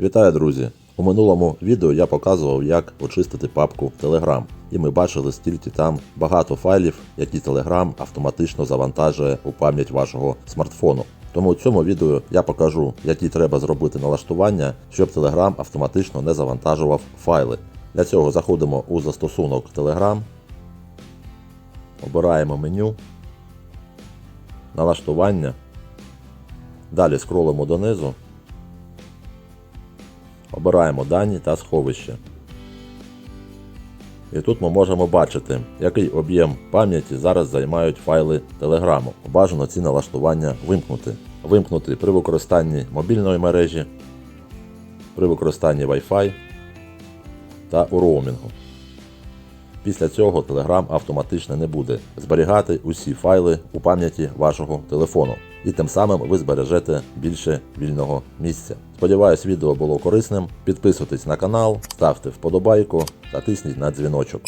Вітаю, друзі! У минулому відео я показував, як очистити папку Telegram. І ми бачили, стільки там багато файлів, які Telegram автоматично завантажує у пам'ять вашого смартфону. Тому у цьому відео я покажу, які треба зробити налаштування, щоб Telegram автоматично не завантажував файли. Для цього заходимо у застосунок Telegram, обираємо меню, налаштування. Далі скролимо донизу. Обираємо дані та сховище. І тут ми можемо бачити, який об'єм пам'яті зараз займають файли Telegram. Бажано ці налаштування вимкнути. Вимкнути при використанні мобільної мережі, при використанні Wi-Fi та у роумінгу. Після цього Telegram автоматично не буде зберігати усі файли у пам'яті вашого телефону. І тим самим ви збережете більше вільного місця. Сподіваюсь, відео було корисним. Підписуйтесь на канал, ставте вподобайку та тисніть на дзвіночок.